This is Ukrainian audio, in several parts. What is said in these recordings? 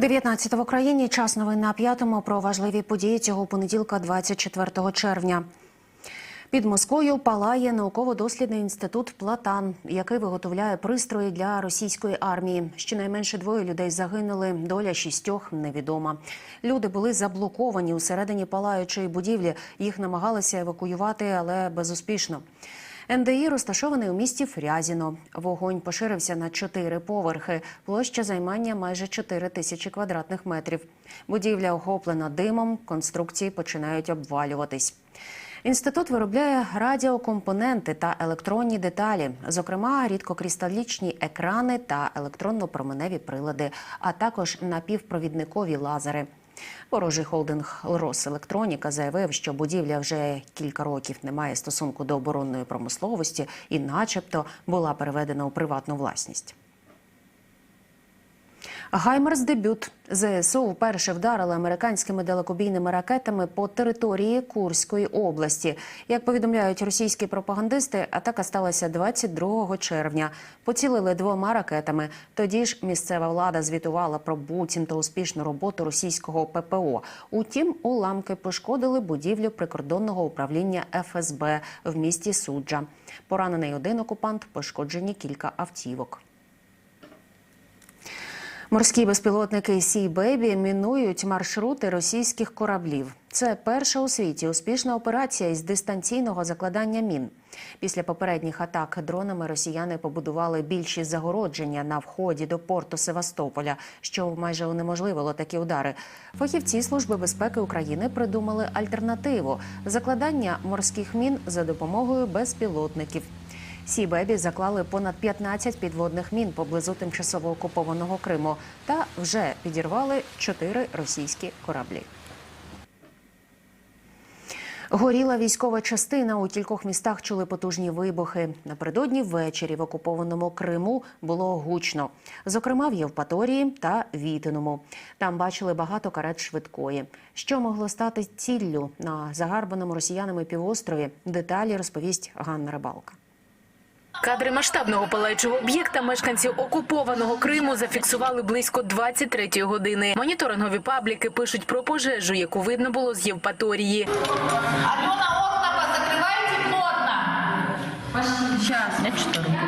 19 в Україні. Час новин на п'ятому про важливі події цього понеділка, 24 червня. Під Москвою палає науково-дослідний інститут Платан, який виготовляє пристрої для російської армії. Щонайменше двоє людей загинули. Доля шістьох невідома. Люди були заблоковані усередині палаючої будівлі. Їх намагалися евакуювати, але безуспішно. НДІ розташований у місті Фрязіно. Вогонь поширився на чотири поверхи. Площа займання майже 4 тисячі квадратних метрів. Будівля охоплена димом, конструкції починають обвалюватись. Інститут виробляє радіокомпоненти та електронні деталі, зокрема рідкокристалічні екрани та електронно-променеві прилади, а також напівпровідникові лазери. Ворожий холдинг Роселектроніка заявив, що будівля вже кілька років не має стосунку до оборонної промисловості і, начебто, була переведена у приватну власність. Гаймерс дебют ЗСУ вперше вдарили американськими далекобійними ракетами по території Курської області. Як повідомляють російські пропагандисти, атака сталася 22 червня. Поцілили двома ракетами. Тоді ж місцева влада звітувала про буцімто успішну роботу російського ППО. Утім, уламки пошкодили будівлю прикордонного управління ФСБ в місті Суджа. Поранений один окупант, пошкоджені кілька автівок. Морські безпілотники Сі Бейбі мінують маршрути російських кораблів. Це перша у світі успішна операція із дистанційного закладання мін. Після попередніх атак дронами росіяни побудували більші загородження на вході до порту Севастополя, що майже унеможливило такі удари. Фахівці Служби безпеки України придумали альтернативу закладання морських мін за допомогою безпілотників. Сі-Бебі заклали понад 15 підводних мін поблизу тимчасово окупованого Криму та вже підірвали чотири російські кораблі. Горіла військова частина. У кількох містах чули потужні вибухи. Напередодні ввечері в окупованому Криму було гучно. Зокрема, в Євпаторії та Вітиному. Там бачили багато карет швидкої. Що могло стати ціллю на загарбаному росіянами півострові? Деталі розповість Ганна Рибалка. Кадри масштабного палаючого об'єкта мешканці окупованого Криму зафіксували близько 23-ї години. Моніторингові пабліки пишуть про пожежу, яку видно було з Євпаторії. Альона, окна позакрывайте плотно. Сейчас. Я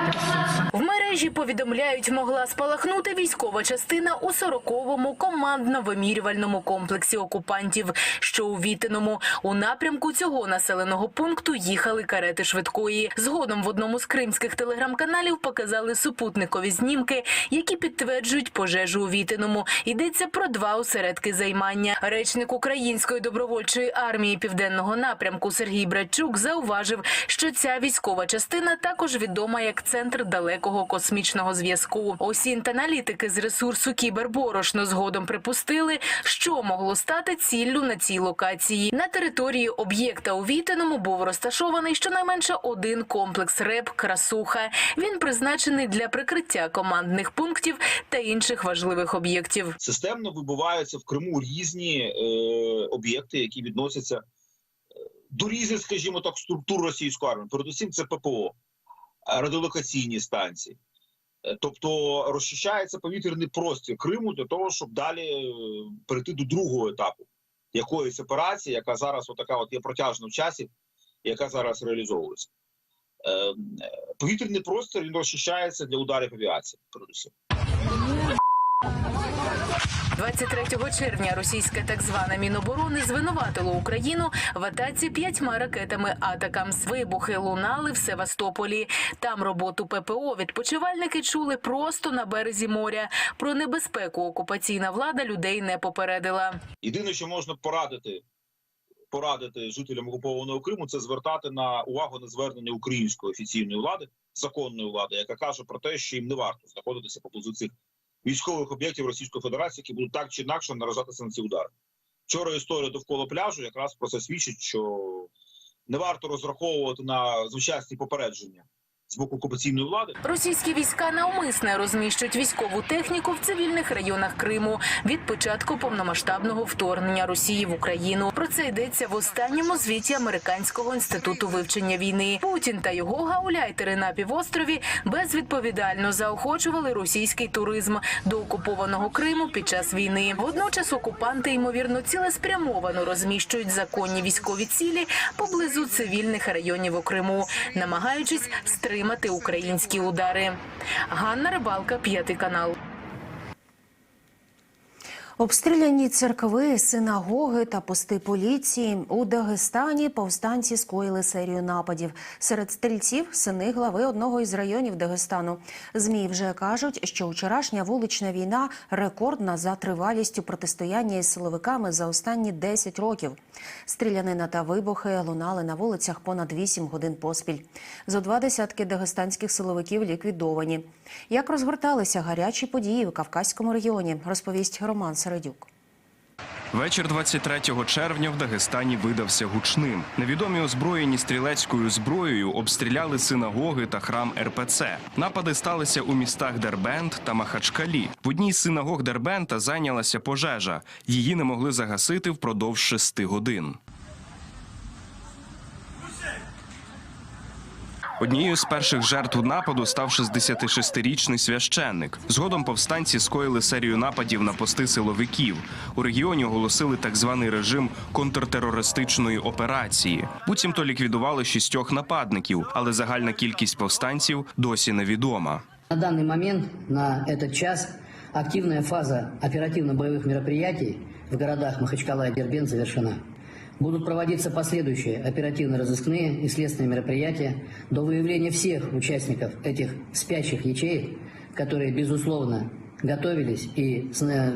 мережі повідомляють, могла спалахнути військова частина у 40-му командно-вимірювальному комплексі окупантів, що у Вітиному. У напрямку цього населеного пункту їхали карети швидкої. Згодом в одному з кримських телеграм-каналів показали супутникові знімки, які підтверджують пожежу у Вітиному. Йдеться про два осередки займання. Речник української добровольчої армії південного напрямку Сергій Братчук зауважив, що ця військова частина також відома як центр далекого космічного зв'язку. Осінт-аналітики з ресурсу Кіберборошно згодом припустили, що могло стати ціллю на цій локації. На території об'єкта у Вітиному був розташований щонайменше один комплекс РЕП Красуха. Він призначений для прикриття командних пунктів та інших важливих об'єктів. системно вибуваються в Криму різні е, об'єкти, які відносяться е, до різних, скажімо так, структур російської армії. Передусім, це ППО, радіолокаційні станції. Тобто розчищається повітряний простір Криму для того, щоб далі е, перейти до другого етапу якоїсь операції, яка зараз отака от є протяжна в часі, яка зараз реалізовується. Е, е, Повітряний простір він розчищається для ударів авіації. Передусім. 23 червня російське так зване Міноборони звинуватило Україну в атаці п'ятьма ракетами Атакамс. Вибухи лунали в Севастополі. Там роботу ППО відпочивальники чули просто на березі моря. Про небезпеку окупаційна влада людей не попередила. Єдине, що можна порадити, порадити жителям окупованого Криму, це звертати на увагу на звернення української офіційної влади, законної влади, яка каже про те, що їм не варто знаходитися поблизу цих військових об'єктів Російської Федерації, які будуть так чи інакше наражатися на ці удари. Вчора історія довкола пляжу якраз про це свідчить, що не варто розраховувати на звичайні попередження з боку окупаційної влади. Російські війська навмисне розміщують військову техніку в цивільних районах Криму від початку повномасштабного вторгнення Росії в Україну. Про це йдеться в останньому звіті Американського інституту вивчення війни. Путін та його гауляйтери на півострові безвідповідально заохочували російський туризм до окупованого Криму під час війни. Водночас окупанти ймовірно цілеспрямовано розміщують законні військові цілі поблизу цивільних районів у Криму, намагаючись стримати українські удари. Ганна Рибалка, п'ятий канал. Обстріляні церкви, синагоги та пости поліції у Дагестані повстанці скоїли серію нападів. Серед стрільців сини глави одного із районів Дагестану. Змі вже кажуть, що вчорашня вулична війна рекордна за тривалістю протистояння із силовиками за останні 10 років. Стрілянина та вибухи лунали на вулицях понад 8 годин поспіль. Зо два десятки дагестанських силовиків ліквідовані. Як розгорталися гарячі події в Кавказькому регіоні, розповість Роман Середюк. Вечір 23 червня в Дагестані видався гучним. Невідомі озброєні стрілецькою зброєю обстріляли синагоги та храм РПЦ. Напади сталися у містах Дербент та Махачкалі. В одній з синагог Дербента зайнялася пожежа. Її не могли загасити впродовж шести годин. Однією з перших жертв нападу став 66-річний священник. Згодом повстанці скоїли серію нападів на пости силовиків. У регіоні оголосили так званий режим контртерористичної операції. Буцімто ліквідували шістьох нападників, але загальна кількість повстанців досі невідома. На данный момент, на этот час, активная фаза оперативно-боевых мероприятий в городах Махачкала и Дербент завершена. Будут проводиться последующие оперативно-розыскные и следственные мероприятия до выявления всех участников этих спящих ячеек, которые, безусловно, готовились и с- э,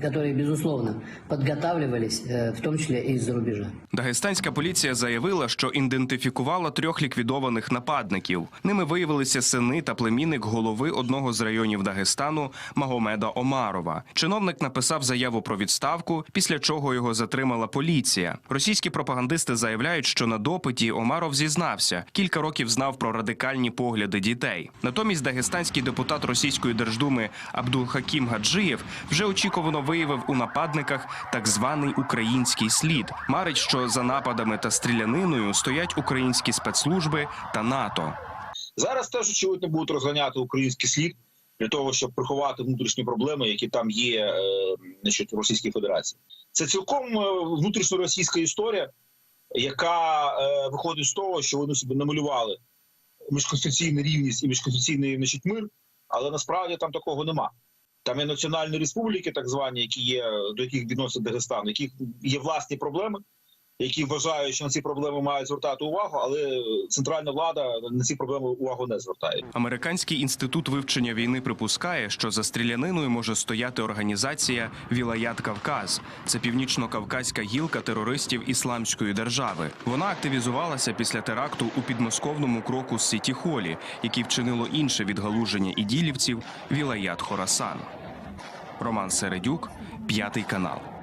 которые, безусловно, подготавливались, э, в том числе и из-за рубежа. Дагестанська поліція заявила, що ідентифікувала трьох ліквідованих нападників. Ними виявилися сини та племінник голови одного з районів Дагестану Магомеда Омарова. Чиновник написав заяву про відставку, після чого його затримала поліція. Російські пропагандисти заявляють, що на допиті Омаров зізнався, кілька років знав про радикальні погляди дітей. Натомість дагестанський депутат російської держдуми Абдулхакім Гаджиєв вже очікувано виявив у нападниках так званий український слід. Марить, що за нападами та стріляниною стоять українські спецслужби та НАТО. Зараз теж очевидно будуть розганяти український слід для того, щоб приховати внутрішні проблеми, які там є е, значить, в Російській Федерації. Це цілком е, внутрішньоросійська історія, яка е, виходить з того, що вони собі намалювали міжконституційну рівність і міжконституційний значить, мир, але насправді там такого нема. Там є національні республіки, так звані, які є до яких відносить Дагестан, яких є власні проблеми, які вважають, що на ці проблеми мають звертати увагу, але центральна влада на ці проблеми увагу не звертає. Американський інститут вивчення війни припускає, що за стріляниною може стояти організація Вілаят Кавказ. Це північно-кавказька гілка терористів ісламської держави. Вона активізувалася після теракту у підмосковному кроку Сіті Холі, який вчинило інше відгалуження іділівців Вілаят Хорасан. Роман Середюк, п'ятий канал.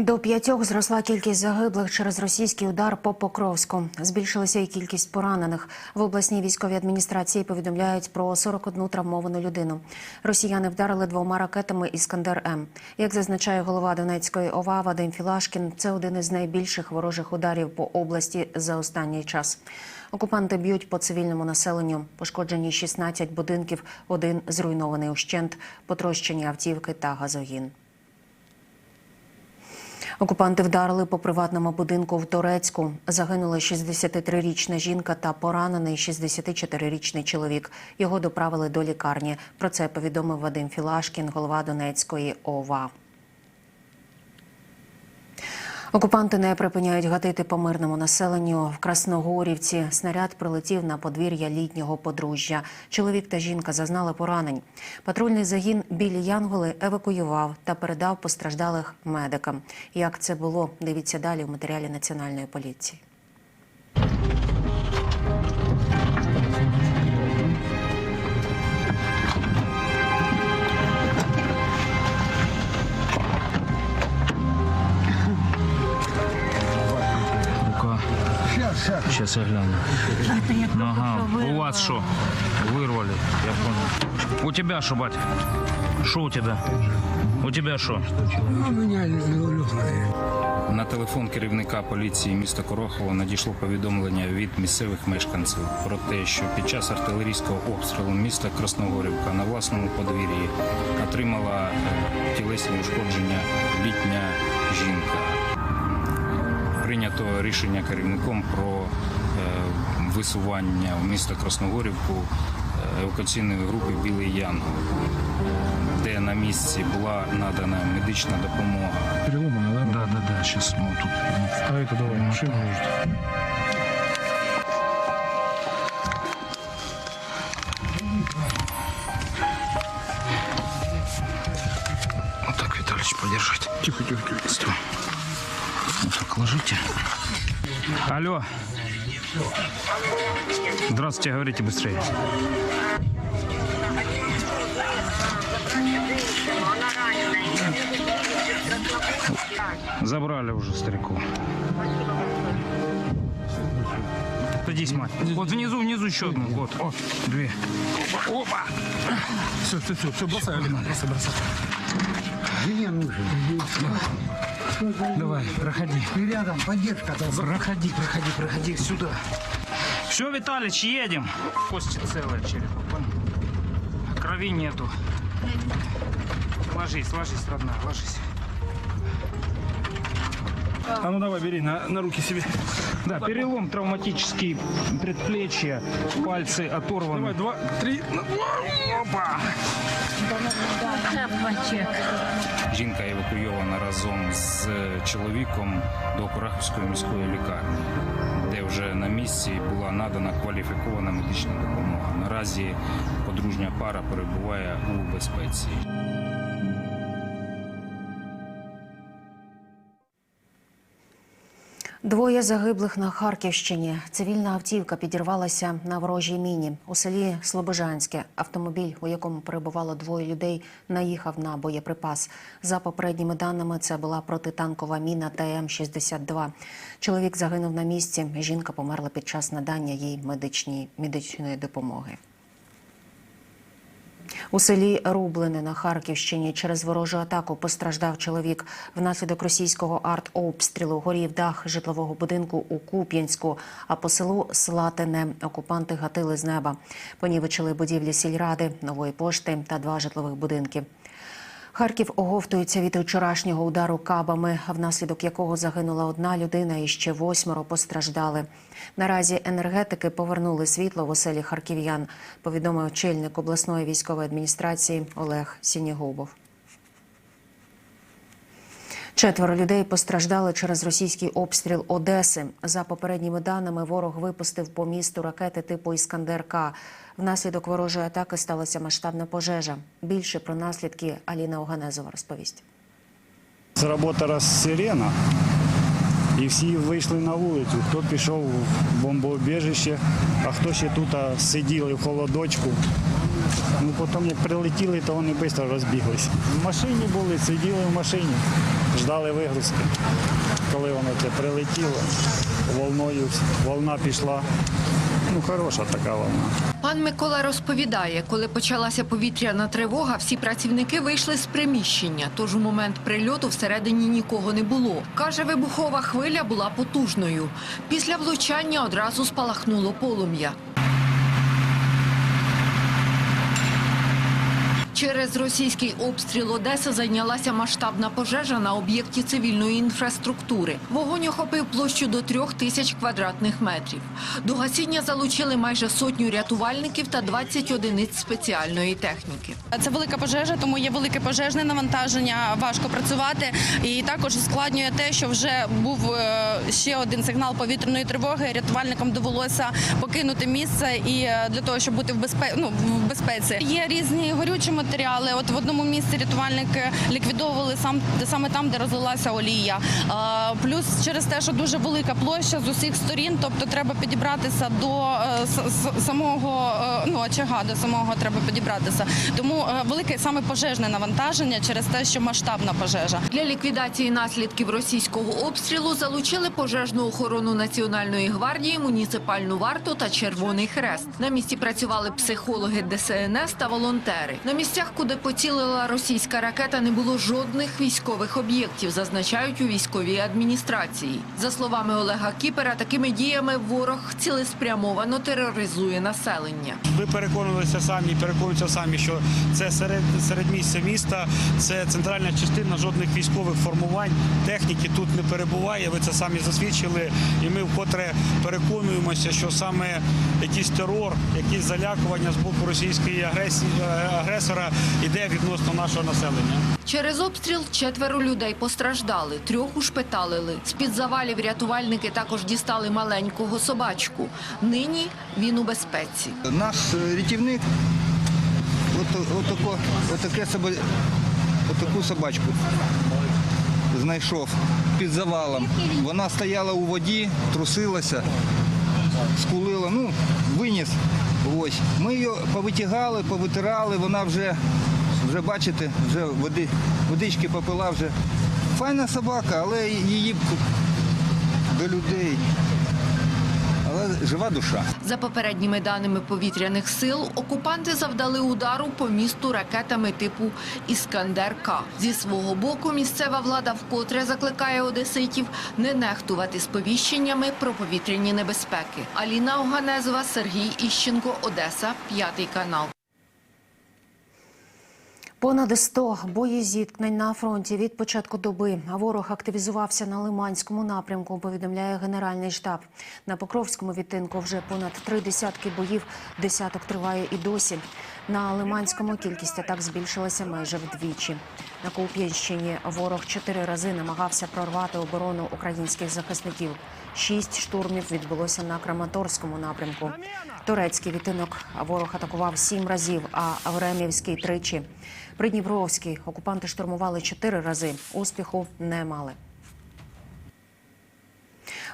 До п'ятьох зросла кількість загиблих через російський удар по Покровську. Збільшилася і кількість поранених. В обласній військовій адміністрації повідомляють про 41 травмовану людину. Росіяни вдарили двома ракетами Іскандер М. Як зазначає голова Донецької ОВА Вадим Філашкін, це один із найбільших ворожих ударів по області за останній час. Окупанти б'ють по цивільному населенню. Пошкоджені 16 будинків, один зруйнований ущент, потрощені автівки та газогін. Окупанти вдарили по приватному будинку в Торецьку. Загинула 63-річна жінка та поранений 64-річний чоловік. Його доправили до лікарні. Про це повідомив Вадим Філашкін, голова Донецької ОВА. Окупанти не припиняють гатити по мирному населенню. В Красногорівці снаряд прилетів на подвір'я літнього подружжя. Чоловік та жінка зазнали поранень. Патрульний загін білі Янголи евакуював та передав постраждалих медикам. Як це було? Дивіться далі в матеріалі національної поліції. Сейчас я гляну. Ага, у вас что? Вырвали, я понял. У тебя что, батя? Что у тебя? У тебя что? На телефон керівника поліції міста Корохово надійшло повідомлення від місцевих мешканців про те, що під час артилерійського обстрілу міста Красногорівка на власному подвір'ї отримала тілесні ушкодження літня жінка. Прийнято рішення керівником про е, висування в місто Красногорівку е, евакуаційної групи Білий Янгол, де на місці була надана медична допомога. Переломана, да? Да, да, да, сейчас мы тут. А это давай, машину может. Ложите. Алло. Здравствуйте, говорите быстрее. Забрали уже старику. Садись, мать. Вот внизу, внизу еще одну. Вот. О, две. Опа! Все, все, все, все, бросай, Алина, бросай, бросай. Давай, проходи. И рядом поддержка. Проходи, проходи, проходи сюда. Все, Виталич, едем. Кости целые черепа. понял? Крови нету. Ложись, ложись, родная, ложись. А ну давай, бери на, на руки себе. Да, перелом травматический, предплечья, пальцы оторваны. Давай, два, три. Опа! Жінка евакуйована разом з чоловіком до Курахівської міської лікарні, де вже на місці була надана кваліфікована медична допомога. Наразі подружня пара перебуває у безпеці. Двоє загиблих на Харківщині. Цивільна автівка підірвалася на ворожій міні. У селі Слобожанське автомобіль, у якому перебувало двоє людей, наїхав на боєприпас. За попередніми даними, це була протитанкова міна ТМ-62. Чоловік загинув на місці. Жінка померла під час надання їй медичні, медичної допомоги. У селі Рублине на Харківщині через ворожу атаку постраждав чоловік. Внаслідок російського артобстрілу горів дах житлового будинку у Куп'янську, а по селу Слатине окупанти гатили з неба. Понівечили будівлі сільради, нової пошти та два житлових будинки. Харків оговтується від вчорашнього удару кабами, внаслідок якого загинула одна людина і ще восьмеро постраждали. Наразі енергетики повернули світло в оселі харків'ян, повідомив очільник обласної військової адміністрації Олег Сінігубов. Четверо людей постраждали через російський обстріл Одеси. За попередніми даними, ворог випустив по місту ракети типу Іскандер-К. Внаслідок ворожої атаки сталася масштабна пожежа. Більше про наслідки Аліна Оганезова розповість. Заработала сирена, і всі вийшли на вулицю. Хто пішов в бомбоубіжище, а хто ще тут сиділи в холодочку. Ну, потім як прилетіли, то вони швидко розбіглися. В машині були, сиділи в машині, ждали вигрузки. Коли воно це прилетіло, волною, волна пішла. Ну, хороша така волна. Пан Микола розповідає, коли почалася повітряна тривога, всі працівники вийшли з приміщення, тож у момент прильоту всередині нікого не було. Каже, вибухова хвиля була потужною. Після влучання одразу спалахнуло полум'я. Через російський обстріл Одеси зайнялася масштабна пожежа на об'єкті цивільної інфраструктури. Вогонь охопив площу до трьох тисяч квадратних метрів. До гасіння залучили майже сотню рятувальників та 20 одиниць спеціальної техніки. Це велика пожежа, тому є велике пожежне навантаження, важко працювати. І також ускладнює те, що вже був е, ще один сигнал повітряної тривоги. Рятувальникам довелося покинути місце і е, для того, щоб бути в безпеці, ну, в безпеці. Є різні горючі матеріали, матеріали. От в одному місці рятувальники ліквідовували сам саме там, де розлилася олія. Плюс через те, що дуже велика площа з усіх сторін, тобто треба підібратися до е, самого е, ну очага, до самого треба підібратися. Тому е, велике саме пожежне навантаження через те, що масштабна пожежа. Для ліквідації наслідків російського обстрілу залучили пожежну охорону Національної гвардії, муніципальну варту та Червоний Хрест. На місці працювали психологи ДСНС та волонтери. На місцях, куди поцілила російська ракета, не було жодних військових об'єктів, зазначають у військовій адміністрації. За словами Олега Кіпера, такими діями ворог цілеспрямовано тероризує населення. Ви переконувалися самі, переконуються самі, що це серед, середмістя міста, це центральна частина жодних військових формувань, техніки тут не перебуває. Ви це самі засвідчили. І ми вкотре переконуємося, що саме якийсь терор, якісь залякування з боку російської агресії е, йде відносно нашого населення. Через обстріл четверо людей постраждали, трьох ушпиталили. З-під завалів рятувальники також дістали маленького собачку. Нині він у безпеці. Наш е, рятівник отако, отаке отаку собачку знайшов під завалом. Вона стояла у воді, трусилася, скулила, ну, виніс. Ось. Ми її повитягали, повитирали, вона вже, вже бачите, вже води, водички попила вже. Файна собака, але її до людей. Але жива душа. За попередніми даними повітряних сил, окупанти завдали удару по місту ракетами типу Іскандер-К. Зі свого боку, місцева влада вкотре закликає одеситів не нехтувати сповіщеннями про повітряні небезпеки. Аліна Оганезова, Сергій Іщенко, Одеса, п'ятий канал. Понад 100 боєзіткнень на фронті від початку доби. А ворог активізувався на Лиманському напрямку, повідомляє Генеральний штаб. На Покровському відтинку вже понад три десятки боїв, десяток триває і досі. На Лиманському кількість атак збільшилася майже вдвічі. На Куп'янщині ворог чотири рази намагався прорвати оборону українських захисників. Шість штурмів відбулося на Краматорському напрямку. Турецький відтинок ворог атакував сім разів, а Авремівський тричі. Придніпровський окупанти штурмували чотири рази. Успіху не мали.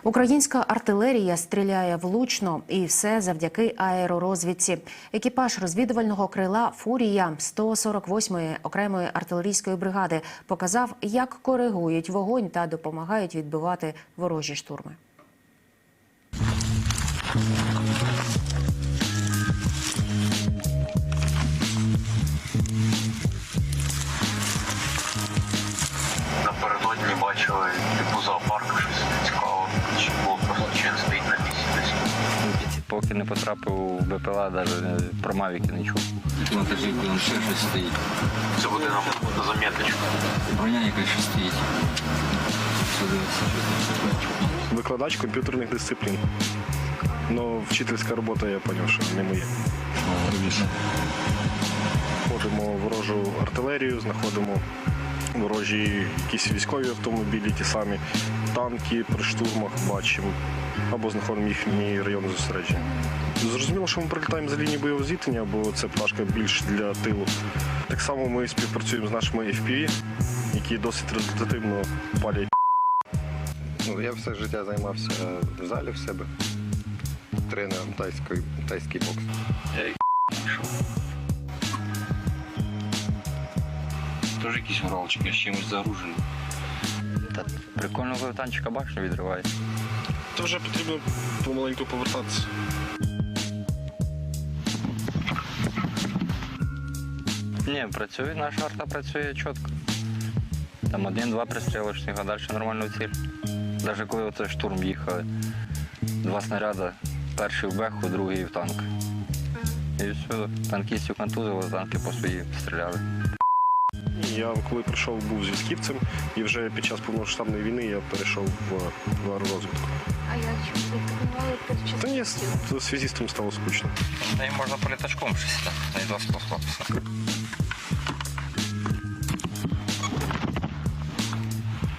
Українська артилерія стріляє влучно, і все завдяки аеророзвідці. Екіпаж розвідувального крила Фурія 148-ї окремої артилерійської бригади показав, як коригують вогонь та допомагають відбивати ворожі штурми. Напередодні бачили типу зоопарку щось цікаво, чи було просто чи він стоїть на місці десь. Поки не потрапив у БПЛА, навіть про Мавіки не чув. Вантажівка там ще щось стоїть. Це буде нам на заміточку. Броня якась ще стоїть. Викладач комп'ютерних дисциплін. Ну, вчительська робота, я зрозумів, що не моє. Знаходимо ворожу артилерію, знаходимо ворожі якісь військові автомобілі, ті самі танки при штурмах бачимо, або знаходимо їхні райони зосередження. Зрозуміло, що ми прилітаємо за лінію бойового зіткнення, бо це пташка більш для тилу. Так само ми співпрацюємо з нашими FPV, які досить результативно палять. Ну, я все життя займався в залі в себе тренером тайської, тайський бокс. Теж якісь уралчики, з чимось загружені. Та прикольно, коли танчика башню відриває. То вже потрібно помаленьку повертатися. Ні, працює, наша арта працює чітко. Там один-два пристріли, а далі нормально в ціль. Навіть коли оце штурм їхали, два снаряди, перший в беху, другий в танк. І все, танкістів контузило, танки по свої стріляли. Я коли прийшов, був зв'язківцем, і вже під час повномасштабної війни я перейшов в, в аеророзвідку. А як чому Та ні, з з связістом стало скучно. Та й можна по літачком щось так, та й два способся.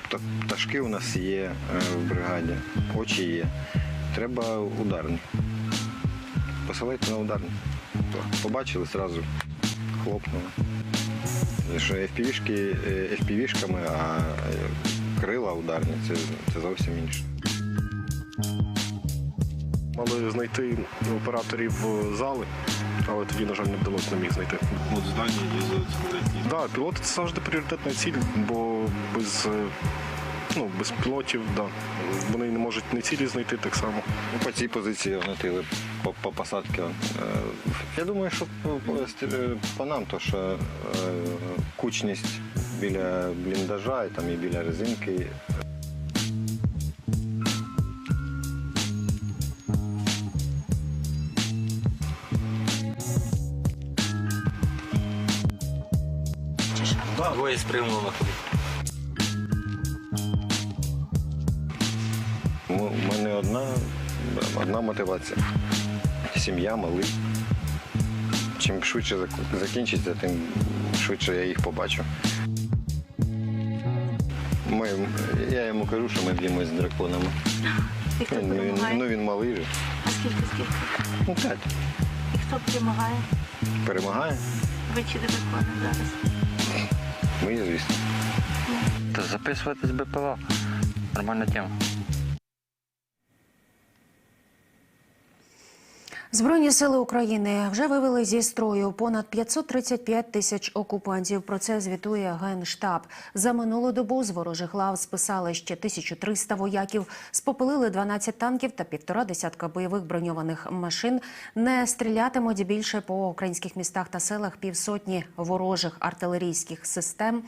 Та- Пташки у нас є е, в бригаді, очі є. Треба ударник. Посилайте на ударник. Побачили зразу хлопнуло. Що FPV-шки FPV-шками, а е, крила ударні це, це зовсім інше. Мали знайти операторів зали, але тоді, на жаль, не вдалося не міг знайти. От здання є Да, пілоти це завжди пріоритетна ціль, бо без, е, ну, без пілотів, да, вони не можуть не цілі знайти так само. Ну, По цій позиції гнатили по, по посадці. Е, Я думаю, що по, по, нам, то що е, кучність біля бліндажа і там і біля резинки. Двоє спрямнуло на одна, одна мотивація. Сім'я, малий. Чим швидше закінчиться, тим швидше я їх побачу. Ми, я йому кажу, що ми б'ємось з драконами. І хто Ну, він, ну він малий же. А скільки, скільки? Ну, п'ять. І хто перемагає? Перемагає. Ви чи дракони зараз? Ми, звісно. Та записуватись БПЛА. Нормальна тема. Збройні сили України вже вивели зі строю понад 535 тисяч окупантів. Про це звітує Генштаб. За минулу добу з ворожих лав списали ще 1300 вояків, спопилили 12 танків та півтора десятка бойових броньованих машин. Не стрілятимуть більше по українських містах та селах півсотні ворожих артилерійських систем.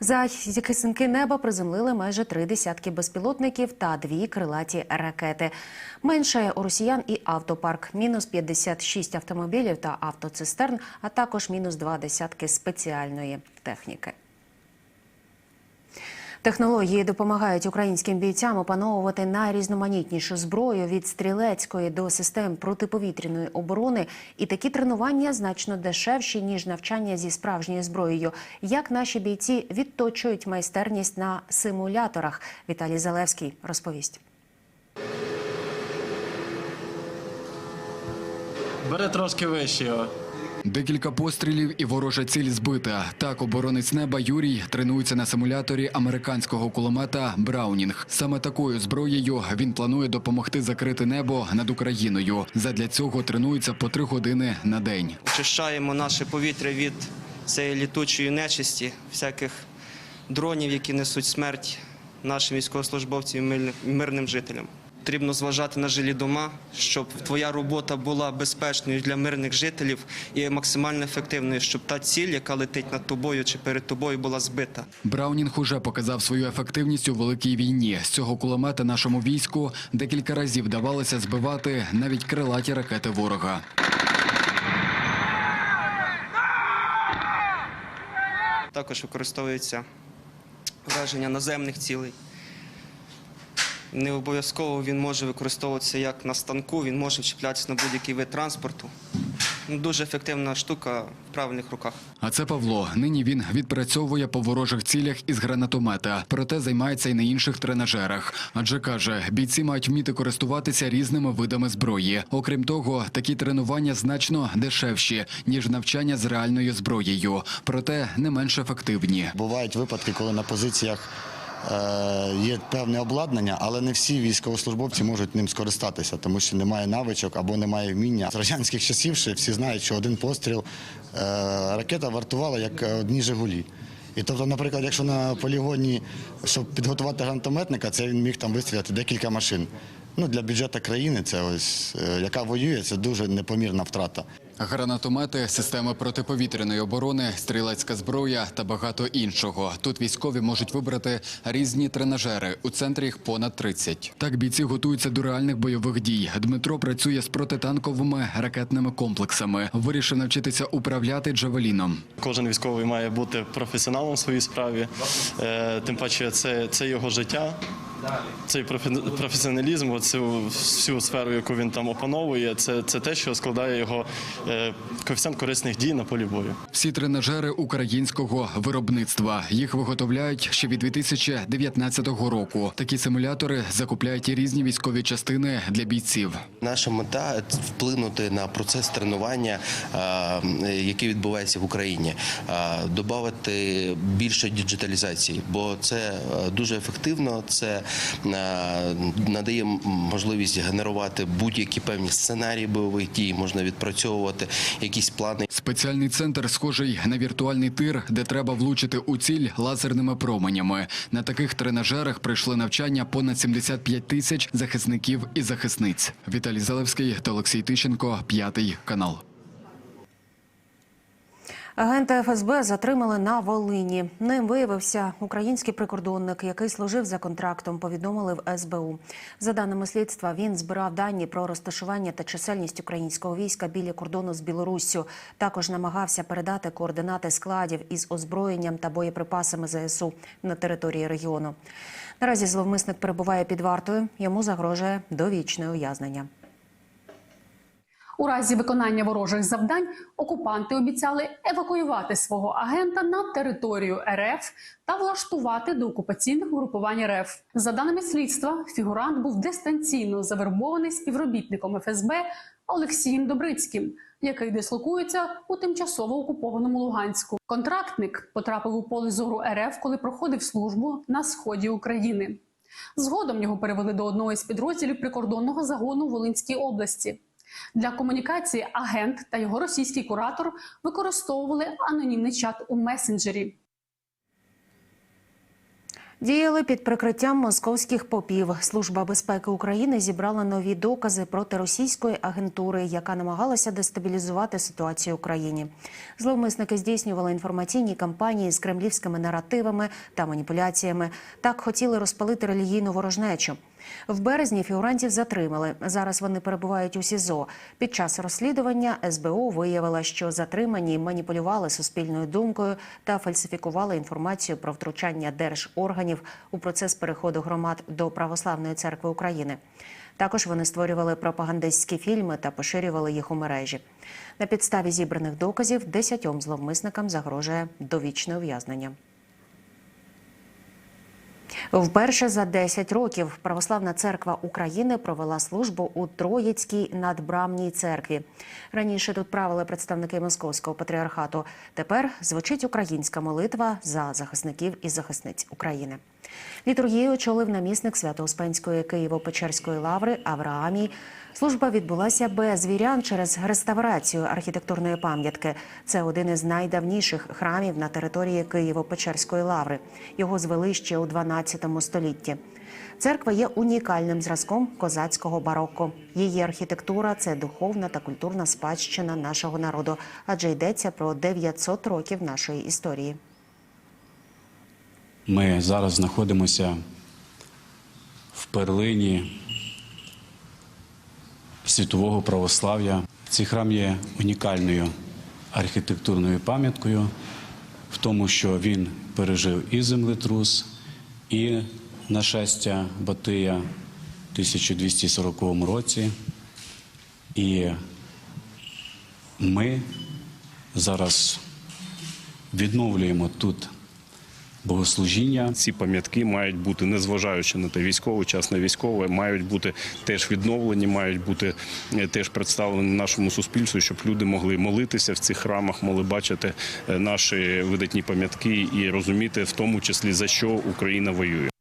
Захисники неба приземлили майже три десятки безпілотників та дві крилаті ракети. Менше у росіян і автопарк мінус 56 автомобілів та автоцистерн, а також мінус два десятки спеціальної техніки. Технології допомагають українським бійцям опановувати найрізноманітнішу зброю від стрілецької до систем протиповітряної оборони. І такі тренування значно дешевші ніж навчання зі справжньою зброєю. Як наші бійці відточують майстерність на симуляторах? Віталій Залевський розповість. Бери трошки вище його. Декілька пострілів і ворожа ціль збита. Так оборонець неба Юрій тренується на симуляторі американського кулемета Браунінг. Саме такою зброєю він планує допомогти закрити небо над Україною. Задля цього тренується по три години на день. Очищаємо наше повітря від цієї літучої нечисті, всяких дронів, які несуть смерть нашим військовослужбовцям і мирним- жителям. Потрібно зважати на жилі дома, щоб твоя робота була безпечною для мирних жителів і максимально ефективною, щоб та ціль, яка летить над тобою чи перед тобою, була збита. Браунінг уже показав свою ефективність у великій війні. З цього кулемета нашому війську декілька разів вдавалося збивати навіть крилаті ракети ворога. Також використовується враження наземних цілей. Не обов'язково він може використовуватися як на станку, він може вчіплятися на будь-який вид транспорту. Ну, Дуже ефективна штука в правильних руках. А це Павло. Нині він відпрацьовує по ворожих цілях із гранатомета, проте займається і на інших тренажерах. Адже каже, бійці мають вміти користуватися різними видами зброї. Окрім того, такі тренування значно дешевші ніж навчання з реальною зброєю, проте не менш ефективні. Бувають випадки, коли на позиціях є певне обладнання, але не всі військовослужбовці можуть ним скористатися, тому що немає навичок або немає вміння. З радянських часів ще всі знають, що один постріл е, ракета вартувала як одні Жигулі. І тобто, наприклад, якщо на полігоні, щоб підготувати гранатометника, це він міг там вистріляти декілька машин. Ну, для бюджету країни, це ось, е, яка воює, це дуже непомірна втрата. Гранатомети, системи протиповітряної оборони, стрілецька зброя та багато іншого. Тут військові можуть вибрати різні тренажери. У центрі їх понад 30. Так бійці готуються до реальних бойових дій. Дмитро працює з протитанковими ракетними комплексами. Вирішив навчитися управляти джавеліном. Кожен військовий має бути професіоналом в своїй справі. Е, Тим паче, це, це його життя. Цей професіоналізм, цю всю сферу, яку він там опановує, це, це те, що складає його е, коефіцієнт корисних дій на полі бою. Всі тренажери українського виробництва. Їх виготовляють ще від 2019 року. Такі симулятори закупляють і різні військові частини для бійців. Наша мета вплинути на процес тренування, який відбувається в Україні, додати більше діджиталізації, бо це дуже ефективно. Це надає можливість генерувати будь-які певні сценарії бойових дій, можна відпрацьовувати якісь плани. Спеціальний центр схожий на віртуальний тир, де треба влучити у ціль лазерними променями. На таких тренажерах прийшли навчання понад 75 тисяч захисників і захисниць. Віталій Залевський та Олексій Тищенко, п'ятий канал. Агента ФСБ затримали на Волині. Ним виявився український прикордонник, який служив за контрактом. Повідомили в СБУ. За даними слідства, він збирав дані про розташування та чисельність українського війська біля кордону з Білоруссю. Також намагався передати координати складів із озброєнням та боєприпасами ЗСУ на території регіону. Наразі зловмисник перебуває під вартою. Йому загрожує довічне ув'язнення. У разі виконання ворожих завдань окупанти обіцяли евакуювати свого агента на територію РФ та влаштувати до окупаційних угрупувань РФ. За даними слідства, фігурант був дистанційно завербований співробітником ФСБ Олексієм Добрицьким, який дислокується у тимчасово окупованому Луганську. Контрактник потрапив у поле зору РФ, коли проходив службу на сході України. Згодом його перевели до одного із підрозділів прикордонного загону Волинській області. Для комунікації агент та його російський куратор використовували анонімний чат у месенджері. Діяли під прикриттям московських попів. Служба безпеки України зібрала нові докази проти російської агентури, яка намагалася дестабілізувати ситуацію в Україні. Зловмисники здійснювали інформаційні кампанії з кремлівськими наративами та маніпуляціями. Так хотіли розпалити релігійну ворожнечу. В березні фігурантів затримали. Зараз вони перебувають у СІЗО. Під час розслідування СБУ виявила, що затримані маніпулювали суспільною думкою та фальсифікували інформацію про втручання держорганів у процес переходу громад до Православної церкви України. Також вони створювали пропагандистські фільми та поширювали їх у мережі. На підставі зібраних доказів десятьом зловмисникам загрожує довічне ув'язнення. Вперше за 10 років Православна церква України провела службу у Троїцькій надбрамній церкві. Раніше тут правили представники Московського патріархату. Тепер звучить українська молитва за захисників і захисниць України. Літургію очолив намісник Свято-Успенської Києво-Печерської лаври Авраамій. Служба відбулася без вірян через реставрацію архітектурної пам'ятки. Це один із найдавніших храмів на території Києво-Печерської лаври. Його звели ще у 12 столітті. Церква є унікальним зразком козацького барокко. Її архітектура це духовна та культурна спадщина нашого народу, адже йдеться про 900 років нашої історії. Ми зараз знаходимося в перлині світового православ'я. Цей храм є унікальною архітектурною пам'яткою в тому, що він пережив і землетрус, і нашестя Батия в 1240 році. І ми зараз відновлюємо тут богослужіння. Ці пам'ятки мають бути, незважаючи на те військовий час, не військове, мають бути теж відновлені, мають бути е, теж представлені нашому суспільству, щоб люди могли молитися в цих храмах, могли бачити е, наші видатні пам'ятки і розуміти, в тому числі за що Україна воює.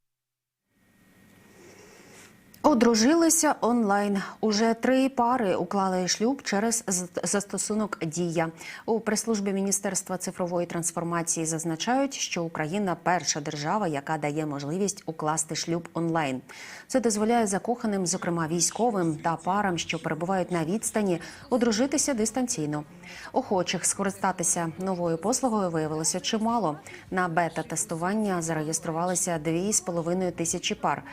Одружилися онлайн. Уже три пари уклали шлюб через застосунок Дія у прес-службі Міністерства цифрової трансформації. Зазначають, що Україна перша держава, яка дає можливість укласти шлюб онлайн. Це дозволяє закоханим, зокрема військовим та парам, що перебувають на відстані, одружитися дистанційно. Охочих скористатися новою послугою виявилося чимало. На бета-тестування зареєструвалися 2,5 тисячі пар.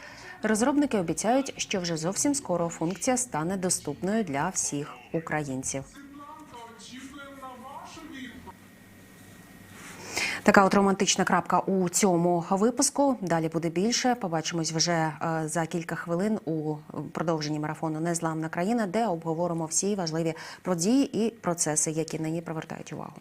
Розробники обіцяють, що вже зовсім скоро функція стане доступною для всіх українців. Така от романтична крапка у цьому випуску. Далі буде більше. Побачимось вже е, за кілька хвилин у продовженні марафону Незламна країна, де обговоримо всі важливі події і процеси, які нині привертають увагу.